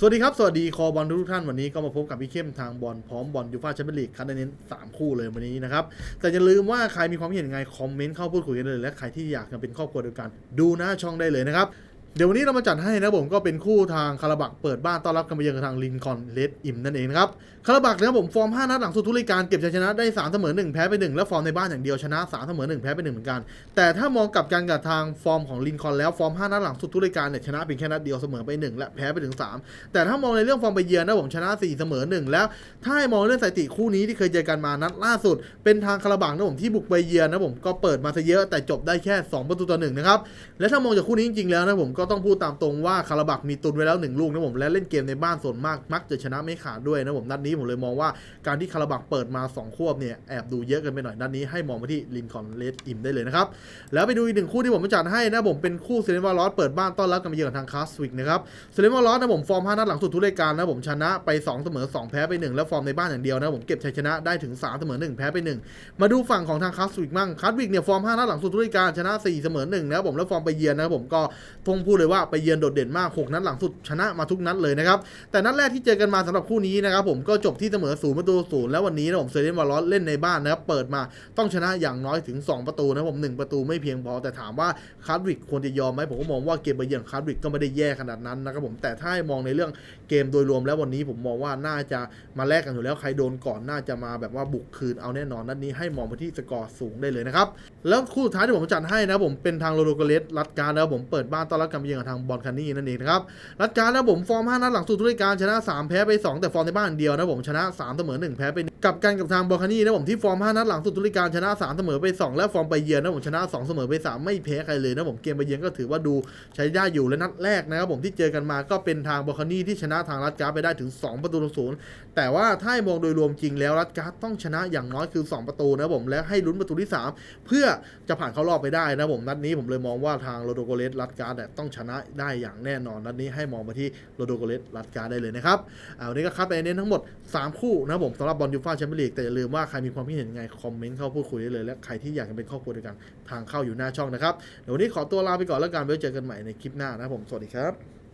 สวัสดีครับ สวัสดีคอบอลทุกท่านวันนี้ก็มาพบกับพี่เข้มทางบอลพร้อมบอลยูฟาแชมเปี้ยนลีกคัดเน้นสามคู่เลยวันนี้นะครับ แต่อย่าลืมว่าใครมีความเห็นยังไง คอมเมนต์เข้าพูดคุยกันเลย และใครที่อยากจะเป็นครอบครัวเดียวกัน ดูหน้าช่องได้เลยนะครับ เดี๋ยววันนี้เรามาจัดให้นะผมก็เป็นคู่ทางคาราบักเปิดบ้านต้อนรับกันไปเยือนกับทางลินคอนเลดอิมนั่นเองนะครับคาราบักนะครับผมฟอร์ม 5 นัดหลังสุดทุกรายการเก็บชัยชนะได้ 3 เสมอ 1 แพ้ไป 1 และฟอร์มในบ้านอย่างเดียวชนะ 3 เสมอ 1 แพ้ไป 1 เหมือนกัน แต่ถ้ามองกลับกันกับทางฟอร์มของลินคอนแล้วฟอร์ม 5 นัดหลังสุดทุกรายการเนี่ยชนะเพียงแค่นัดเดียวเสมอไป 1 และแพ้ไปถึง 3 แต่ถ้ามองในเรื่องฟอร์มไปเยือนนะผมชนะ 4 เสมอ 1 แล้วถ้าให้มองเรื่องสถิติคู่นี้ที่เคยเจอกันมานัดล่าสุด เป็นทางคาราบักนะผมที่บุกไปเยือนนะผมก็เปิดมาซะเยอะแต่จบได้แค่ 2 ประตูต่อหนึ่งนะครับและถ้ามองจากคู่นี้จริงๆแล้วนะผมก็ต้องพูดตามตรงว่าคาราบักมีตุนไว้แล้วหนึ่งลูกนะผมและเล่นเกมในบ้านส่วนมากมักจะชนะไม่ขาดด้วยนะผมนัดนี้ผมเลยมองว่าการที่คาราบักเปิดมา2ควบเนี่ยแอบดูเยอะกันไปหน่อยนัดนี้ให้มองมาที่ลินคอนเลดอิมได้เลยนะครับแล้วไปดูอีกหนึ่งคู่ที่ผมจัดให้นะผมเป็นคู่เซเลนวาลอสเปิดบ้านต้อนรับกันไปเยือนทางคาสวิกนะครับเซเลมอลลอสนะผมฟอร์ม5นัดหลังสุดทุกรายการนะผมชนะไป 2 เสมอ 2 แพ้ไป 1 แล้วฟอร์มในบ้านอย่างเดียวนะผมเก็บชัยชนะได้ถึง3เสมอ1แพ้ไป 1 มาดูฝั่งของทางคัสวิกมั่งคัสวิกเนี่ยฟอร์ม5นัดหลังสุดทุกรายการชนะ4เสมอ1นะผมแล้วฟอร์มไปเยือนนะครับผมก็ทงพูดเลยว่าไปเยือนโดดเด่นมาก 6 นัดหลังสุดชนะมาทุกนัดเลยนะครับ แต่นัดแรกที่เจอกันมาสำหรับคู่นี้นะครับผมก็จบที่เสมอ0ประตู0แล้ววันนี้นะผมเซเลมอลลอสเล่นในบ้านนะครับเปิดมาต้องชนะอย่างน้อยถึง 2 ประตูนะผม1ประตูไม่เพียงพอแต่ถามว่าคัสวิกควรจะยอมไหมผมก็มองว่าเกมไปเยือนคัสวิกก็ไม่ได้แย่ขนาดนั้นนะครับผมแต่ถ้าให้มองในเรื่องเกมโดยรวมแล้ววันนี้ผมมองว่าน่าจะมาแลกกันอยู่แล้วใครโดนก่อนน่าจะมาแบบว่าบุกคืนเอาแน่นอนนัดนี้ให้มองไปที่สกอร์สูงได้เลยนะครับแล้วคู่สุดท้ายที่ผมจัดให้นะผมเป็นทางโรโดโกเลสรัดการนะครับผมเปิดบ้านต้อนรับการไปเยือนกับทางบอลคานี่นั่นเองนะครับรัดการนะผมฟอร์ม 5 นัดหลังสุดทุกรายการชนะ 3 แพ้ไป 2 แต่ฟอร์มในบ้านเดียวนะผมชนะ 3 เสมอ 1 แพ้ไปกับกันกับทางบอลคานี่นะผมที่ฟอร์ม 5 นัดหลังสุดทุกรายการชนะ 3 เสมอไป 2 และฟอร์มไปเยือนนะผมชนะ 2 เสมอไป 3 ไม่แพ้ใครเลยนะผมเกมไปเยือนก็ถือว่าดูใช้ได้อยู่และนัดแรกนะครับผมที่เจอกันมาก็เป็นทางบอลคานี่ที่ชนะทางรัดการไปได้ถึง 2 ประตูต่อศูนย์แต่ว่าถ้ามองโดยรวมจริงแล้วรัดการต้องชนะอย่างน้อยคือ 2 ประตูนะผมและให้ลุ้นประตูที่ 3 เพื่อจะผ่านเข้ารอบไปได้นะผมนัดนี้ผมเลยมองว่าทางโรโดโกเลสรัดการ์ดต้องชนะได้อย่างแน่นอนนัดนี้ให้มองมาที่โรโดโกเลสรัดการได้เลยนะครับเอาวันนี้ก็คัดไปเน้นทั้งหมด 3 คู่นะผมสำหรับบอลยูฟ่าแชมเปี้ยนลีกแต่อย่าลืมว่าใครมีความคิดเห็นยังไงคอมเมนต์เข้าพูดคุยได้เลยและใครที่อยากจะเป็นครอบครัวเดียวกันทางเข้าอยู่หน้าช่องนะครับเดี๋ยววันนี้ขอตัวลาไปก่อนแล้วกันไว้เจอกันใหม่ในคลิปหน้านะผมสวัสดีครับ